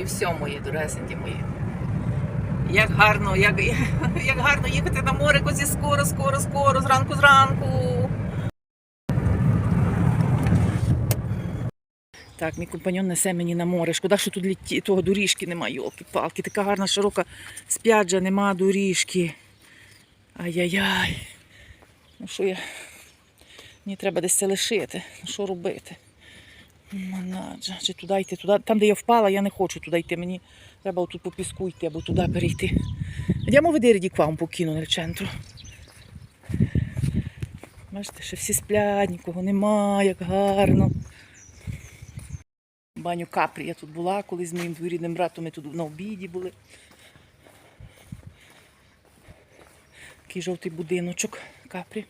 І все, мої доресенькі мої. Як гарно, як, як гарно їхати на море козі скоро, скоро, скоро, зранку, зранку. Так, мій компаньон несе мені на море. Шкода, що тут літі... того доріжки немає, йолки-палки. Така гарна широка сп'яджа, нема доріжки. Ай-яй-яй. Ну що я. Мені треба десь це лишити. Ну що робити? Чи туди йти, туди. Там, де я впала, я не хочу туди йти. Мені треба отут по піску йти або туди перейти. Andiamo a vedere di qua un pochino. Бачите, ще всі сплять, нікого нема, як гарно. Баню капрі я тут була, коли з моїм двоюрідним братом ми тут на обіді були. Такий жовтий будиночок капрі.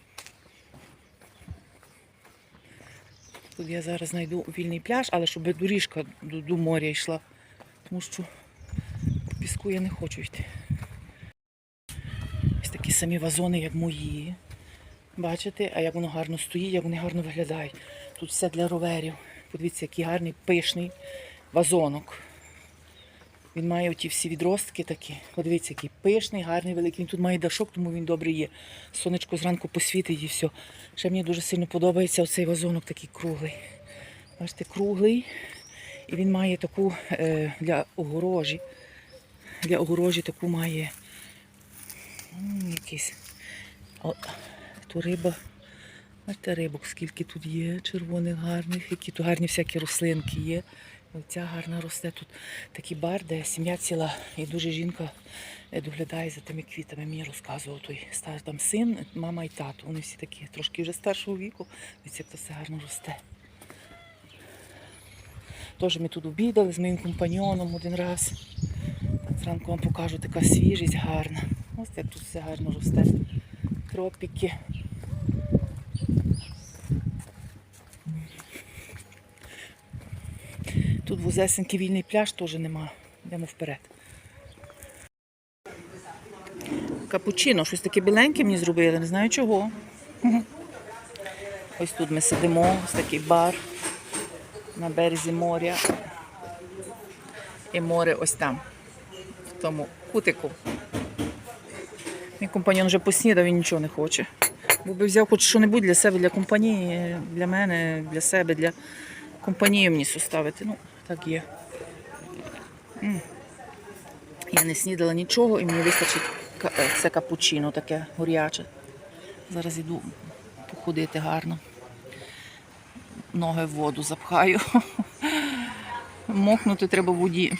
Тут я зараз знайду вільний пляж, але щоб доріжка до, до моря йшла. Тому що по піску я не хочу йти. Ось такі самі вазони, як мої. Бачите, а як воно гарно стоїть, як вони гарно виглядають. Тут все для роверів. Подивіться, який гарний пишний вазонок. Він має оті всі відростки такі. Подивіться, який пишний, гарний, великий. Він тут має дашок, тому він добре є. Сонечко зранку посвітить і все. Ще мені дуже сильно подобається оцей вазонок такий круглий. Бачите, круглий. І він має таку е, для огорожі. Для огорожі таку має якийсь. О, то риба. Бачите, рибок, скільки тут є, червоних гарних, які тут гарні всякі рослинки є. Оця гарна росте тут такий бар, де сім'я ціла і дуже жінка е, доглядає за тими квітами. Мені розказував той стар там син, мама і тато. Вони всі такі трошки вже старшого віку. То все гарно росте. Теж ми тут обідали з моїм компаньоном один раз. Зранку вам покажу така свіжість гарна. Ось як тут все гарно росте. Тропіки. Тут вузесенький вільний пляж теж нема. Йдемо вперед. Капучино, щось таке біленьке мені зробили, не знаю чого. Ось тут ми сидимо, ось такий бар на березі моря. І море ось там, в тому кутику. Мій компаньон вже поснідав і нічого не хоче. Бо би взяв хоч що-небудь для себе, для компанії, для мене, для себе, для компанії мені составити. Ну, так є. Я не снідала нічого і мені вистачить е, це капучино таке горяче. Зараз йду походити гарно. Ноги в воду запхаю. Мокнути треба в воді.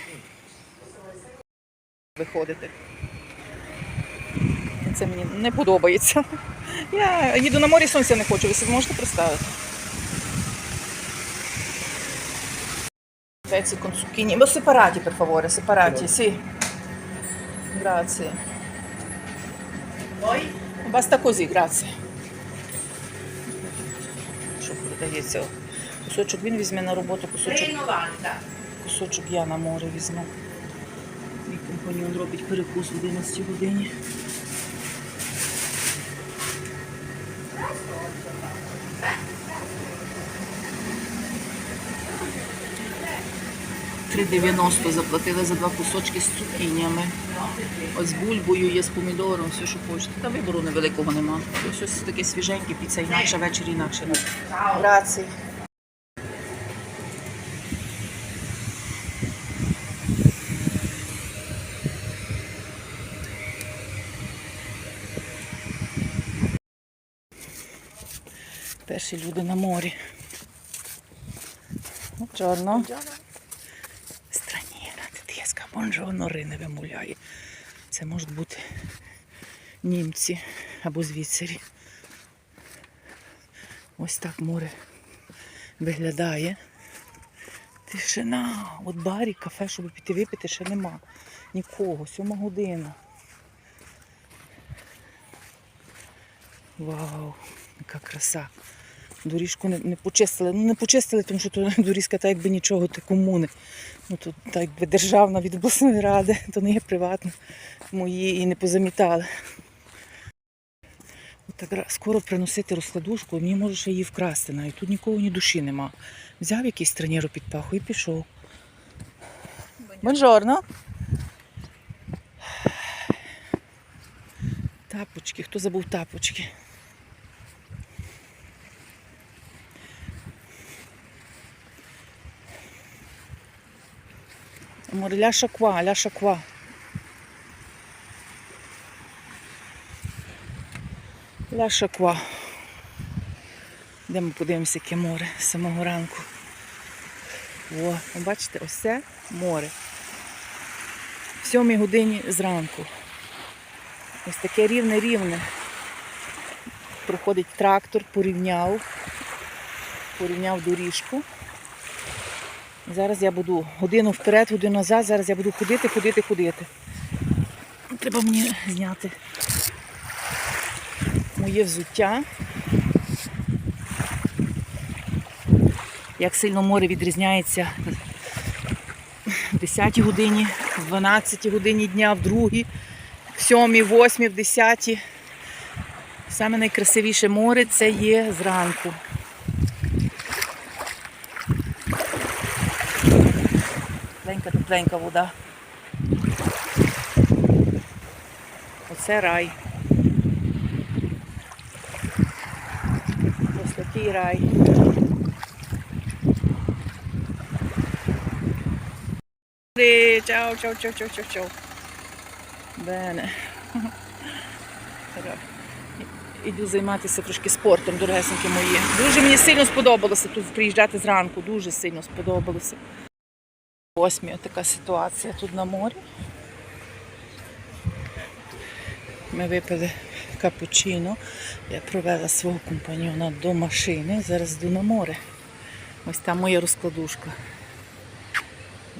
Виходити. Це мені не подобається. Я їду на морі, сонця не хочу, ви собі можете представити. Pezzi con zucchini, ma separati per favore, separati, sì. Grazie. Poi? Basta così, grazie. Що продається? Кусочок він візьме на роботу, кусочок, 3,90. кусочок я на море візьму. Мій компаньон робить перекус в 11 годині. Три 90 заплатили за два кусочки з цукінями. Ось з бульбою є, з помідором, все, що хочете. Та вибору невеликого нема. Ось щось таке свіженьке, піца інакше, ввечері інакше. Грації. Перші люди на морі. Buongiorno. Straniera, tedesca, buongiorno, Ри не вимовляє. Це можуть бути німці або звідсирі. Ось так море виглядає. Тишина. От барі, кафе, щоб піти випити, ще нема. Нікого. Сьома година. Вау, яка краса. Доріжку не, не почистили. Ну не почистили, тому що то доріжка так якби нічого, то комуни. Ну тут так якби державна від обласної ради, то не є приватна. Її і не позамітали. Так скоро приносити розкладушку, мені може ще її вкрасти навіть. Тут нікого ні душі нема. Взяв якийсь тренеру під паху і пішов. Бонжорно. Тапочки. Хто забув тапочки? Amore, lascia qua, lascia qua. Lascia qua. Йдемо подивимося, яке море з самого ранку. О, бачите, ось це море. В сьомій годині зранку. Ось таке рівне-рівне. Проходить трактор, порівняв, порівняв доріжку. Зараз я буду годину вперед, годину назад, зараз я буду ходити, ходити, ходити. Треба мені зняти моє взуття. Як сильно море відрізняється в 10 годині, в 12 годині дня, в 2, в 7, 8, в 10. Саме найкрасивіше море це є зранку. Тепленька, вода. Оце рай. Ось такий рай. Чао, чао, чао, чао, чао, чао. Бене. Іду займатися трошки спортом, дорогесеньки мої. Дуже мені сильно сподобалося тут приїжджати зранку, дуже сильно сподобалося. Восьмі така ситуація тут на морі. Ми випили капучино. Я провела свого компаньона до машини. Зараз йду на море. Ось там моя розкладушка.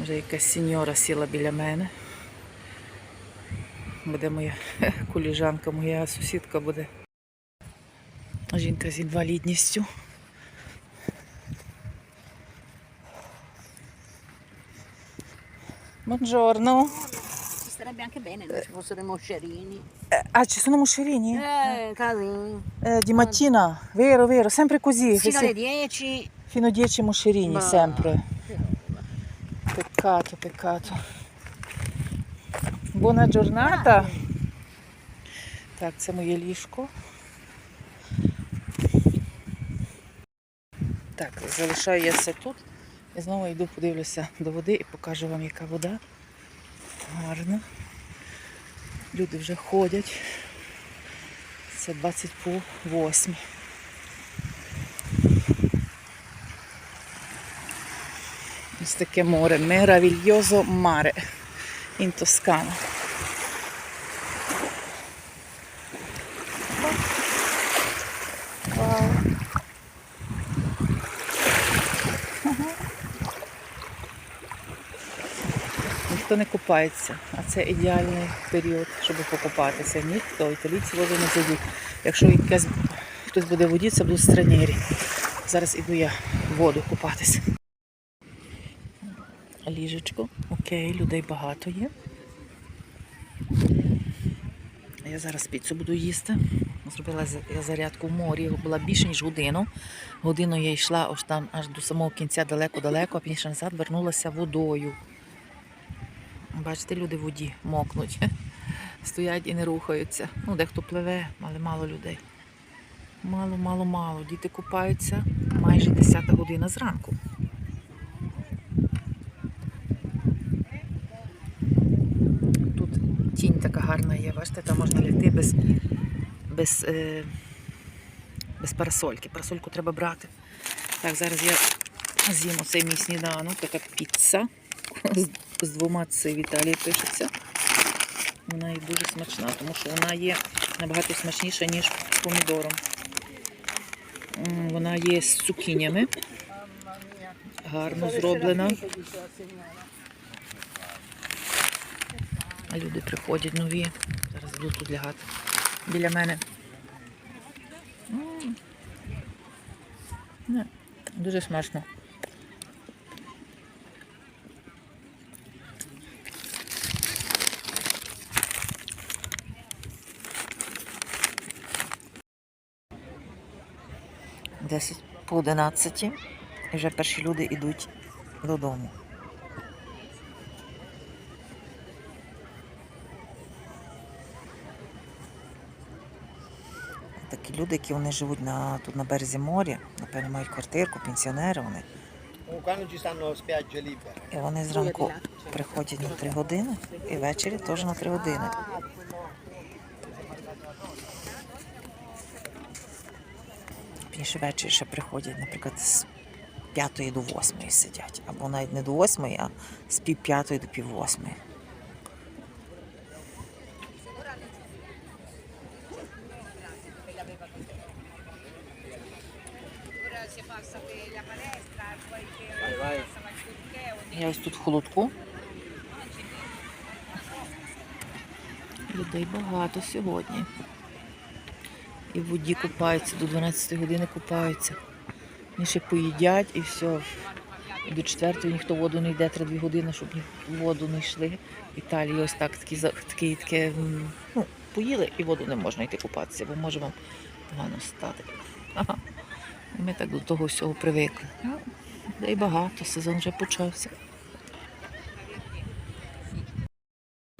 Вже якась сеньора сіла біля мене. Буде моя коліжанка, моя сусідка буде. Жінка з інвалідністю. Buongiorno. Ci starebbe anche bene se ci fossero i moscerini. Eh, Ah, ci sono moscerini? Eh, così. Eh, di mattina, vero, vero, sempre così. Fino alle 10. Fino a 10 moscerini, Ma- sempre. Peccato, peccato. Buona giornata. Так, це моє ліжко. Так, залишаю я все тут. Знову йду подивлюся до води і покажу вам, яка вода. Гарна. Люди вже ходять. Це 20 по 8. Ось таке море. Меравільйозо маре. Ін Toscana. Ніхто не купається, а це ідеальний період, щоб покупатися. Ніхто, італійці воду не зайдуть. Якщо хтось буде в воді, це будуть странєрі. Зараз іду я в воду купатися. Ліжечко. Окей, людей багато є. Я зараз піцу буду їсти. Зробила я зарядку в морі, була більше, ніж годину. Годину я йшла аж там аж до самого кінця далеко-далеко, а пізніше назад вернулася водою. Бачите, люди в воді мокнуть. Стоять і не рухаються. Ну, дехто пливе, але мало людей. Мало, мало, мало. Діти купаються майже 10 година зранку. Тут тінь така гарна є, бачите, там можна лягти без, без, е, без парасольки. Парасольку треба брати. Так, зараз я з'їм оцей мій сніданок, така піца з, двома це в пишеться. Вона є дуже смачна, тому що вона є набагато смачніша, ніж помідором. Вона є з цукінями. Гарно зроблена. А люди приходять нові. Зараз буду тут лягати. Біля мене. Дуже смачно. 10 по 11 і вже перші люди йдуть додому. Такі люди, які вони живуть на, тут на березі моря, напевно, мають квартирку, пенсіонери вони. І вони зранку приходять на 3 години і ввечері теж на 3 години. Пізніше ввечері ще приходять, наприклад, з 5 до 8 сидять. Або навіть не до 8, а з пів 5 до пів 8. Я ось тут холодку. Людей багато сьогодні. І в воді купаються, до 12 години купаються. Вони ще поїдять і все. До 4 ніхто воду не йде, треба 2 години, щоб в воду не йшли. В Італії ось так такі, за- такі, ну, поїли і воду не можна йти купатися, бо може вам погано стати. Ага. Ми так до того всього привикли. Ну, Людей багато, сезон вже почався.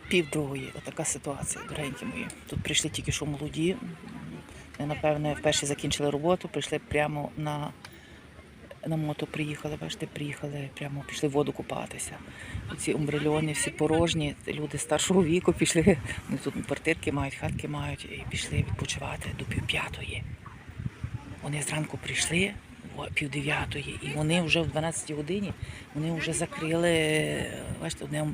Пів другої, отака ситуація, дорогенькі мої. Тут прийшли тільки що молоді. Ми, напевне, вперше закінчили роботу, прийшли прямо на, на мото приїхали, бачите, приїхали, прямо пішли в воду купатися. Ці умбрильони всі порожні, люди старшого віку пішли, вони тут квартирки мають, хатки мають і пішли відпочивати до півп'ятої. Вони зранку прийшли о пів і вони вже в 12 годині вони вже закрили. Бачите, одне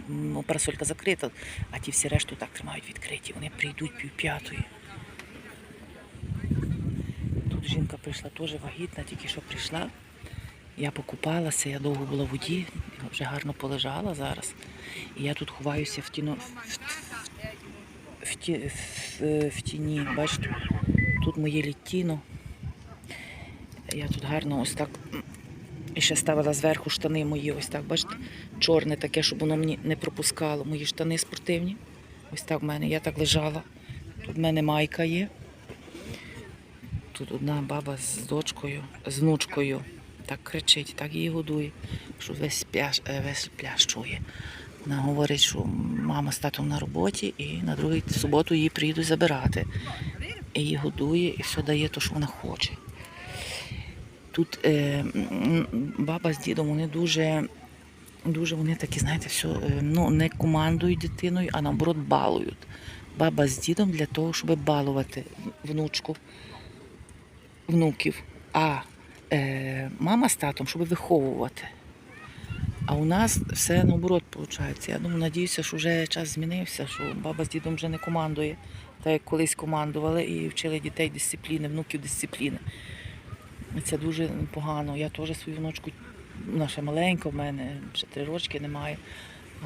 парасолька закрита, а ті всі решту так тримають відкриті. Вони прийдуть пів п'ятої. Жінка прийшла теж вагітна, тільки що прийшла. Я покупалася, я довго була в воді, вже гарно полежала зараз. І я тут ховаюся в тіно в, в, в тіні. Бачите, тут моє літіно. Я тут гарно ось так і ще ставила зверху штани мої, ось так, бачите, чорне таке, щоб воно мені не пропускало. Мої штани спортивні. Ось так в мене. Я так лежала. Тут в мене майка є. Тут одна баба з дочкою, з внучкою. Так кричить, так її годує, що весь пляж, е, весь пляж чує. Вона говорить, що мама з татом на роботі і на другу суботу її приїдуть забирати. І її годує, і все дає те, що вона хоче. Тут е, баба з дідом вони дуже, дуже вони такі, знаєте, все, е, ну, не командують дитиною, а наоборот балують. Баба з дідом для того, щоб балувати внучку, внуків. А е, мама з татом, щоб виховувати. А у нас все наоборот виходить. Я думаю, надіюся, що вже час змінився, що баба з дідом вже не командує, так як колись командували і вчили дітей дисципліни, внуків дисципліни. Це дуже погано. Я теж свою внучку, ще маленька в мене, ще три рочки немає.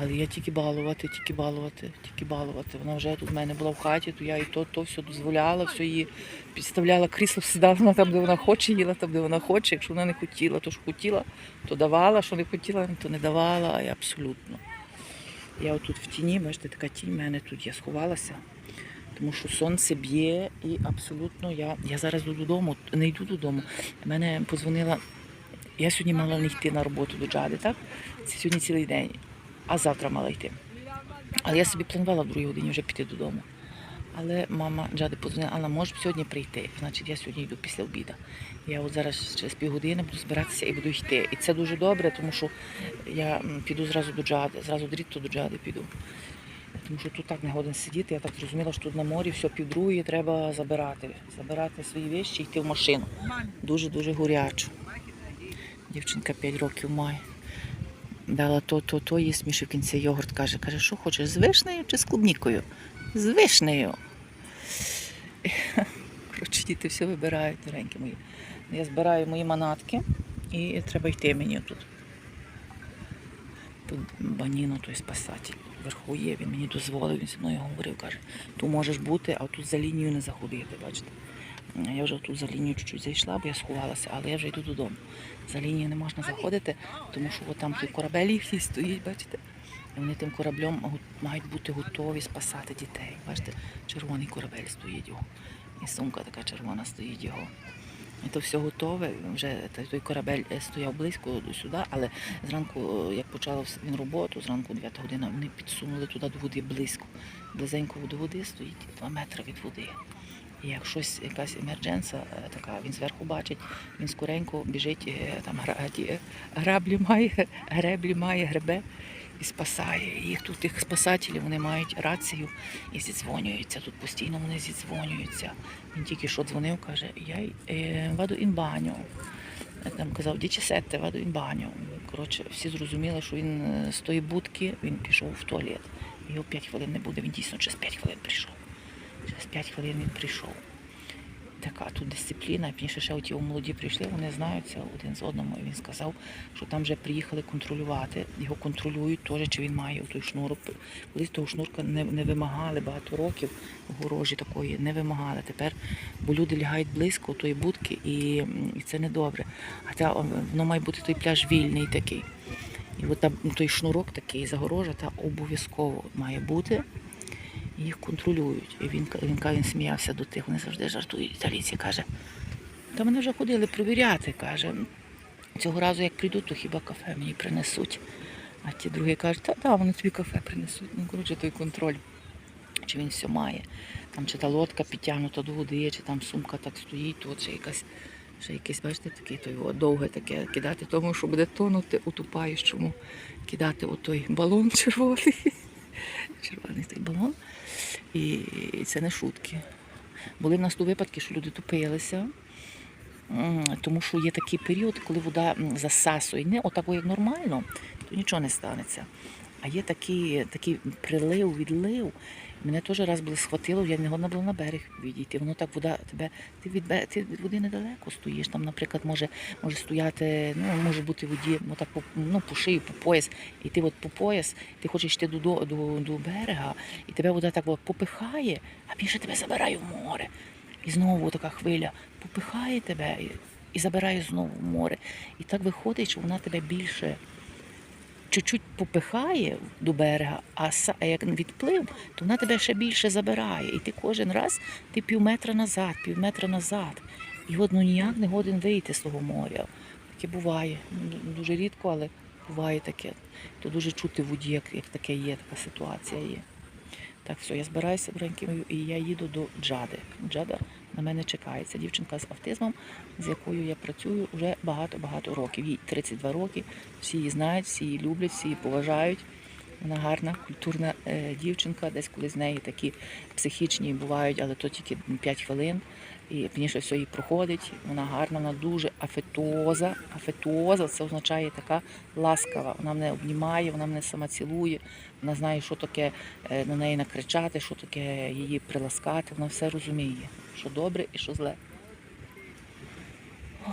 Але я тільки балувати, тільки балувати, тільки балувати. Вона вже тут в мене була в хаті, то я і то, то все дозволяла, все її підставляла крісло, сідала вона там, де вона хоче, їла там, де вона хоче. Якщо вона не хотіла, то що хотіла, то давала, що не хотіла, то не давала, я абсолютно. Я отут в тіні, бачите, така тінь в мене тут, я сховалася тому що сонце б'є і абсолютно я, я зараз йду додому, не йду додому. Мене подзвонила. Я сьогодні мала не йти на роботу до Джади, так? Це сьогодні цілий день, а завтра мала йти. Але я собі планувала в другій годині вже піти додому. Але мама Джади подзвонила, Алла, можеш сьогодні прийти? Значить, я сьогодні йду після обіду. Я от зараз через півгодини буду збиратися і буду йти. І це дуже добре, тому що я піду зразу до Джади, зразу дрітто до Джади піду. Тому що тут так не годен сидіти. Я так зрозуміла, що тут на морі все півдругої треба забирати. Забирати свої вещі і йти в машину. Дуже-дуже горячо. Дівчинка 5 років має. Дала то, то, то, їсть ще в кінці йогурт каже. Каже, що хочеш, з вишнею чи з клубнікою? З вишнею. Коротше, діти все вибирають, доренькі мої. Я збираю мої манатки і треба йти мені тут. Тут баніно той спасатель. Вверху є, він мені дозволив, він зі мною говорив, каже, тут можеш бути, а тут за лінію не заходити, бачите. Я вже тут за лінію чуть-чуть зайшла, бо я сховалася, але я вже йду додому. За лінію не можна заходити, тому що там той корабель їхній стоїть, бачите. І вони тим кораблем мають бути готові спасати дітей. Бачите, червоний корабель стоїть його. І сумка така червона стоїть його. І то все готове. Вже той- той корабель е, стояв близько до сюди, але зранку, е, як почав він роботу, зранку 9 година, вони підсунули туди до води близько. Близенько до води стоїть 2 метри від води. Як щось, якась емердженса така, він зверху бачить, він скоренько біжить, е, там е, граблі має, греблі має, гребе і спасає. Їх тут тих спасателів вони мають рацію і зідзвонюються. Тут постійно вони зідзвонюються. Він тільки що дзвонив, каже, я е, ваду ін баню. Я Там казав, дічесетте, ваду ін баню. Коротше, всі зрозуміли, що він з тої будки він пішов в туалет. Його 5 хвилин не буде, він дійсно через 5 хвилин прийшов. Через 5 хвилин він прийшов. Така тут дисципліна, пізніше ще оті молоді прийшли, вони знаються один з одному. І він сказав, що там вже приїхали контролювати. Його контролюють теж, чи він має той шнурок. Колись того шнурка не, не вимагали багато років огорожі такої, не вимагали. Тепер, бо люди лягають близько тої будки, і, і це не добре. А та, воно має бути той пляж вільний такий. І от там той шнурок такий, загорожа, та обов'язково має бути. Їх контролюють. І він, він, він сміявся до тих, вони завжди жартують. Італійці каже, та мене вже ходили провіряти, каже. Цього разу, як прийдуть, то хіба кафе мені принесуть. А ті другі кажуть, та да, вони тобі кафе принесуть. Ну, коротше, той контроль, чи він все має. Там чи та лодка підтягнута до води, чи там сумка так стоїть, тут ще якась. Ще якесь, бачите, таке той о, довге таке кидати, тому що буде тонути, утупаєш, чому кидати отой балон червоний. Червоний цей балон. І, це не шутки. Були в нас ту випадки, що люди топилися, тому що є такий період, коли вода засасує. Не отако, як нормально, то нічого не станеться. А є такий, такий прилив, відлив. Мене теж раз схватило, я не годна була на берег відійти. Воно так вода тебе, ти від, ти від води недалеко стоїш. Там, наприклад, може, може стояти, ну може бути в воді, ну так по, ну, по шию, по пояс. І ти от по пояс, ти хочеш йти до, до, до берега, і тебе вода так от попихає, а більше тебе забирає в море. І знову така хвиля попихає тебе і, і забирає знову в море. І так виходить, що вона тебе більше чуть-чуть попихає до берега, а як відплив, то вона тебе ще більше забирає. І ти кожен раз ти пів метра назад, пів метра назад. І от ну ніяк не годен вийти з того моря. Таке буває. Ну, Дуже рідко, але буває таке. То дуже чути в воді, як, як таке є, така ситуація є. Так, все, я збираюся бренькою і я їду до Джади. Джада на мене чекає. Це дівчинка з автизмом, з якою я працюю вже багато-багато років. Їй 32 роки. Всі її знають, всі її люблять, всі її поважають. Вона гарна, культурна е, дівчинка, десь коли з неї такі психічні бувають, але то тільки 5 хвилин. І пізніше все їй проходить. Вона гарна, вона дуже афетуоза. Афетуоза це означає така ласкава. Вона мене обнімає, вона мене сама цілує. Вона знає, що таке е, на неї накричати, що таке її приласкати. Вона все розуміє, що добре і що зле. Ой,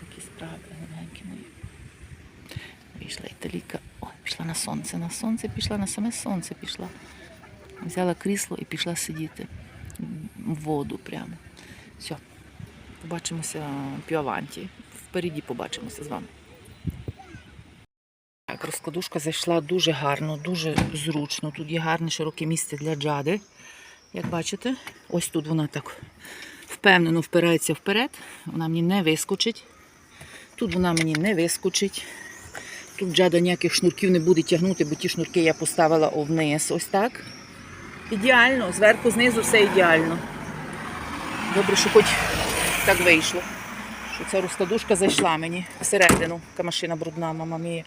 такі справи. Вийшла італійка. Ой, пішла на сонце. На сонце пішла, на саме сонце пішла. Взяла крісло і пішла сидіти в воду прямо. Все. Побачимося піваванті. Впереді побачимося з вами. Так, розкладушка зайшла дуже гарно, дуже зручно. Тут є гарне широке місце для джади. Як бачите, ось тут вона так впевнено впирається вперед. Вона мені не вискочить. Тут вона мені не вискочить. Тут джада ніяких шнурків не буде тягнути, бо ті шнурки я поставила вниз. Ось так. Ідеально, зверху, знизу все ідеально. Добре, що хоч так вийшло. Що ця розкладушка зайшла мені всередину. Яка машина брудна, мама мія.